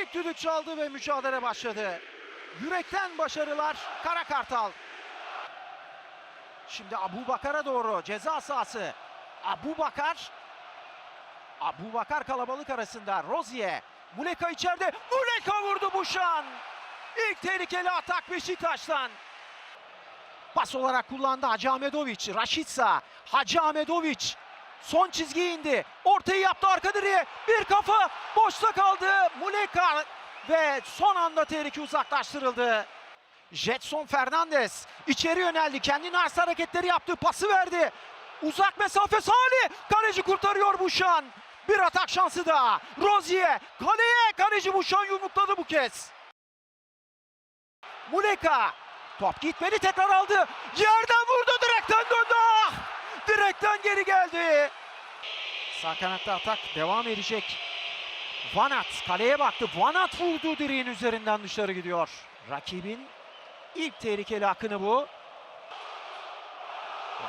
İlk düdük çaldı ve mücadele başladı. Yürekten başarılar Kara Kartal. Şimdi Abu Bakar'a doğru ceza sahası. Abu Bakar. Abu Bakar kalabalık arasında. Rozier. Muleka içeride. Muleka vurdu Buşan. İlk tehlikeli atak Beşiktaş'tan. Pas olarak kullandı Hacı Ahmetoviç. Raşitsa. Hacı Ahmetoviç. Son çizgiye indi. Ortayı yaptı arka direğe. Bir kafa boşta kaldı. Muleka ve son anda tehlike uzaklaştırıldı. Jetson Fernandez içeri yöneldi. Kendine has hareketleri yaptı. Pası verdi. Uzak mesafe Salih. Kaleci kurtarıyor Buşan. Bir atak şansı daha. Rozier kaleye. Kaleci Buşan yumrukladı bu kez. Muleka. Top gitmedi tekrar aldı. Yerden vurdu direkten döndü. Geri geldi. Sağ kanatta atak devam edecek. Vanat kaleye baktı. Vanat vurdu direğin üzerinden dışarı gidiyor. Rakibin ilk tehlikeli akını bu.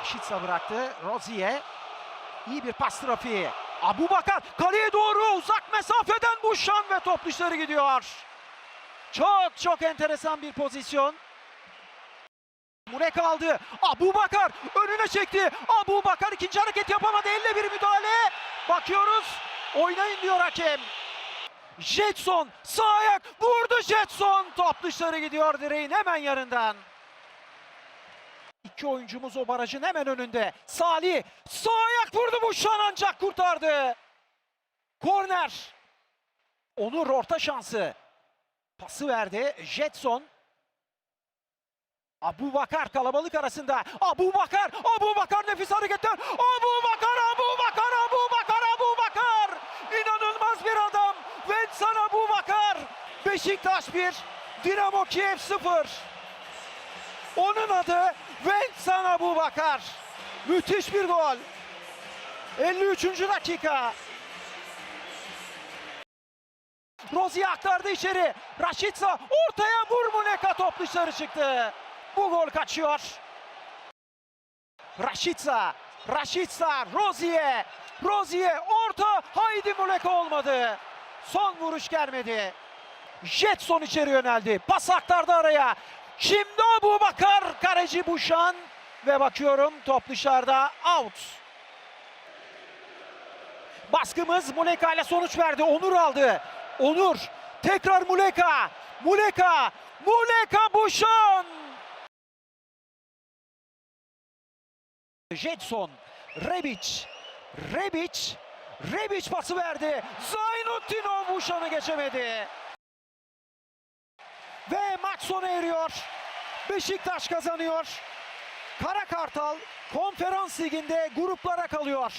Raşitsa bıraktı. Rozier. İyi bir pas trafiği. Abu Bakar kaleye doğru uzak mesafeden Buşan ve top dışarı gidiyor. Çok çok enteresan bir pozisyon. Muleka aldı. Abu Bakar önüne çekti. Abu Bakar ikinci hareket yapamadı. Elle bir müdahale. Bakıyoruz. Oynayın diyor hakem. Jetson sağ ayak vurdu Jetson. Top dışarı gidiyor direğin hemen yanından. İki oyuncumuz o barajın hemen önünde. Salih sağ ayak vurdu bu şan ancak kurtardı. Korner. Onur orta şansı. Pası verdi. Jetson. Abu Bakar kalabalık arasında. Abu Bakar, Abu Bakar nefis hareketler. Abu Bakar, Abu Bakar, Abu Bakar, Abu Bakar. İnanılmaz bir adam. Vensan Abu Bakar. Beşiktaş 1, Dinamo Kiev 0. Onun adı Vensan Abu Bakar. Müthiş bir gol. 53. dakika. Rozi aktardı içeri. Raşitsa ortaya vur Muleka top dışarı çıktı. Bu gol kaçıyor. Raşitsa, Raşitsa, Rozier, Rozier orta. Haydi Muleka olmadı. Son vuruş gelmedi. Jetson içeri yöneldi. Pas aktardı araya. Şimdi Abu Bakar, kaleci Buşan ve bakıyorum top dışarıda out. Baskımız Muleka ile sonuç verdi. Onur aldı. Onur tekrar Muleka. Muleka. Muleka Buşan. Jetson. Rebic. Rebic. Rebic pası verdi. Zaynutdinov Buşan'ı geçemedi. Ve maç sona eriyor. Beşiktaş kazanıyor. Kara Kartal Konferans Ligi'nde gruplara kalıyor.